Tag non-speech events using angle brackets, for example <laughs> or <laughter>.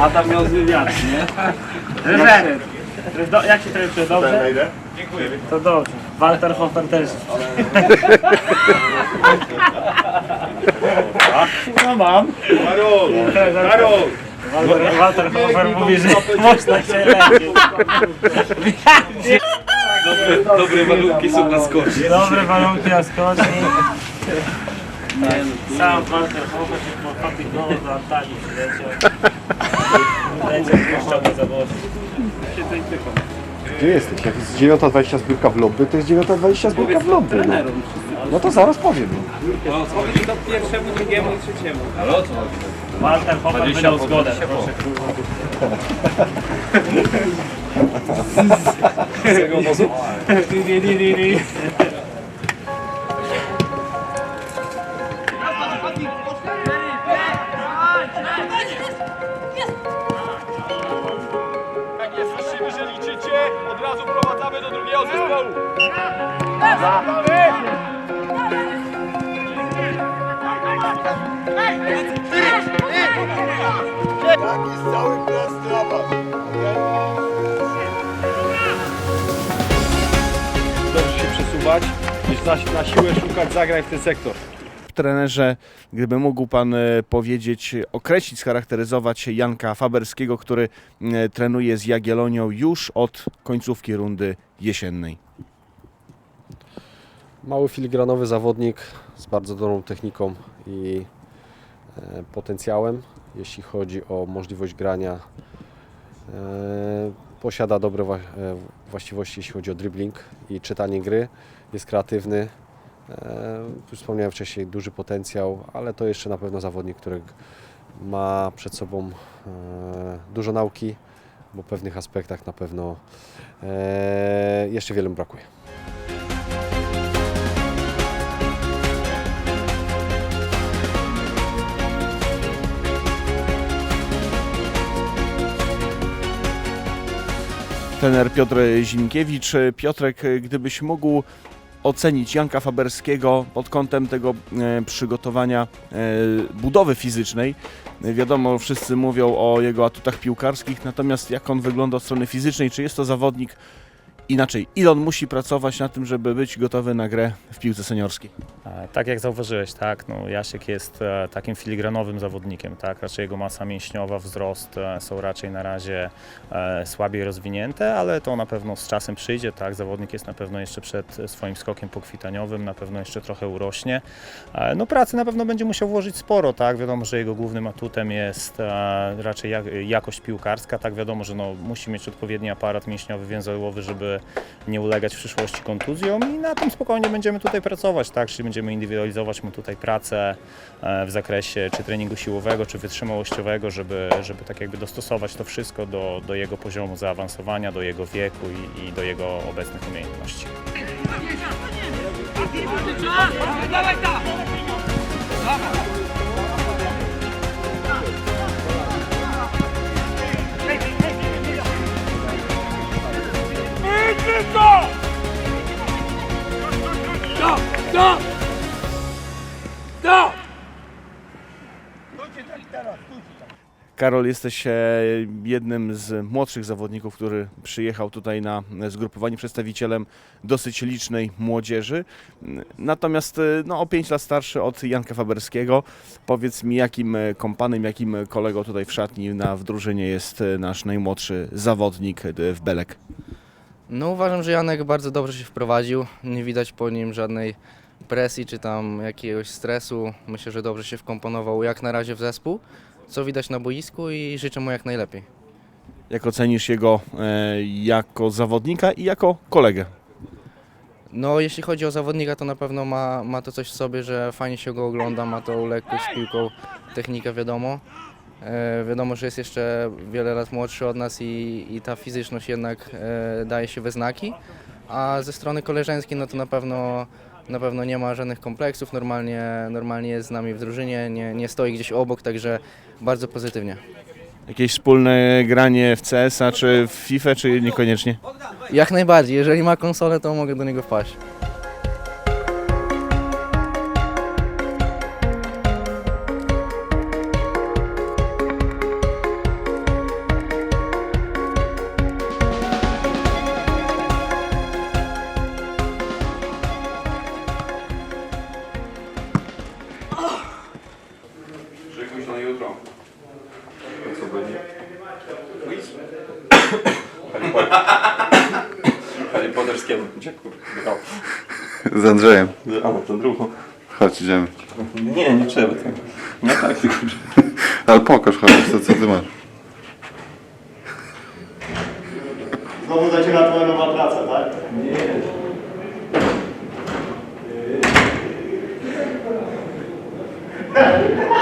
A tam miał wywiad, nie? Trener! Do, jak się trener czuje? Dobrze? Ile? To dobrze. Walter Hofer też. <laughs> No mam. Karol! Karol! Walter, Walter Hofer mówi, że można się lepiej. Dobre, dobre warunki są na skocznie. Dobre warunki na skoczni. Sam Walter Hofer się po papich gołów do Antalii przyleciał. Będzie wpuszczał na zawody. Gdzie jesteś? Jak jest 9.20 zbiórka w lobby, to jest 9.20 zbiórka w lobby. No, no to zaraz powiem. No. To pierwszemu, drugiemu i trzeciemu. Ale o co chodzi? Walter Hofer wydał zgodę. Proszę. <laughs> Z tego wozu? Di, di, di, di, di. Cały prosty awans. Dobrze się przesuwać, niż na, na siłę szukać zagrań w ten sektor. trenerze, gdyby mógł Pan e, powiedzieć, określić, scharakteryzować Janka Faberskiego, który e, trenuje z Jagiellonią już od końcówki rundy jesiennej. Mały filigranowy zawodnik z bardzo dobrą techniką i e, potencjałem, jeśli chodzi o możliwość grania. E, posiada dobre e, właściwości, jeśli chodzi o dribbling i czytanie gry. Jest kreatywny. Wspomniałem wcześniej, duży potencjał, ale to jeszcze na pewno zawodnik, który ma przed sobą dużo nauki, bo w pewnych aspektach na pewno e, jeszcze wiele brakuje. Trener Piotr Zinkiewicz. Piotrek, gdybyś mógł ocenić Janka Faberskiego pod kątem tego e, przygotowania e, budowy fizycznej. Wiadomo, wszyscy mówią o jego atutach piłkarskich, natomiast jak on wygląda od strony fizycznej, czy jest to zawodnik inaczej, ile on musi pracować na tym, żeby być gotowy na grę w piłce seniorskiej? E, Tak jak zauważyłeś, tak, no Jasiek jest e, takim filigranowym zawodnikiem, tak, raczej jego masa mięśniowa, wzrost e, są raczej na razie słabiej rozwinięte, ale to na pewno z czasem przyjdzie, tak, zawodnik jest na pewno jeszcze przed swoim skokiem pokwitaniowym, na pewno jeszcze trochę urośnie. No pracy na pewno będzie musiał włożyć sporo, tak, wiadomo, że jego głównym atutem jest raczej jak, jakość piłkarska, tak, wiadomo, że no, musi mieć odpowiedni aparat mięśniowy, więzałowy, żeby nie ulegać w przyszłości kontuzjom i na tym spokojnie będziemy tutaj pracować, tak? Czyli będziemy indywidualizować mu tutaj pracę e, w zakresie czy treningu siłowego, czy wytrzymałościowego, żeby, żeby tak jakby dostosować to wszystko do, do jego poziomu zaawansowania, do jego wieku i, i do jego obecnych umiejętności. Karol, jesteś e, jednym z młodszych zawodników, który przyjechał tutaj na zgrupowanie przedstawicielem dosyć licznej młodzieży. Natomiast e, no, o 5 lat starszy od Janka Faberskiego. Powiedz mi, jakim kompanem, jakim kolegą tutaj w szatni na, w jest e, nasz najmłodszy zawodnik w Belek? No uważam, że Janek bardzo dobrze się wprowadził. Nie widać po nim żadnej presji czy tam jakiegoś stresu. Myślę, że dobrze się wkomponował jak na razie w zespół, co widać na boisku i życzę mu jak najlepiej. Jak ocenisz jego e, jako zawodnika i jako kolegę? No jeśli chodzi o zawodnika, to na pewno ma, ma to coś w sobie, że fajnie się go ogląda, ma tą lekkość z piłką, technikę wiadomo. E, wiadomo, że jest jeszcze wiele lat młodszy od nas i, i ta fizyczność jednak e, daje się we znaki. A ze strony koleżeńskiej, no to na pewno, na pewno nie ma żadnych kompleksów, normalnie, normalnie jest z nami w drużynie, nie, nie stoi gdzieś obok, także bardzo pozytywnie. Jakieś wspólne granie w CS-a czy w FIFA, czy niekoniecznie? Jak najbardziej, jeżeli ma konsolę, to mogę do niego wpaść. <laughs> Harry Potter z kim? Gdzie kurde? Z Andrzejem. A, no to drugą. Chodź, idziemy. Nie, nie trzeba tak. Nie tak, tylko... <laughs> Ale pokaż chociaż to, co ty masz. Znowu zaczyna twoja nowa praca, tak? Nie. <laughs>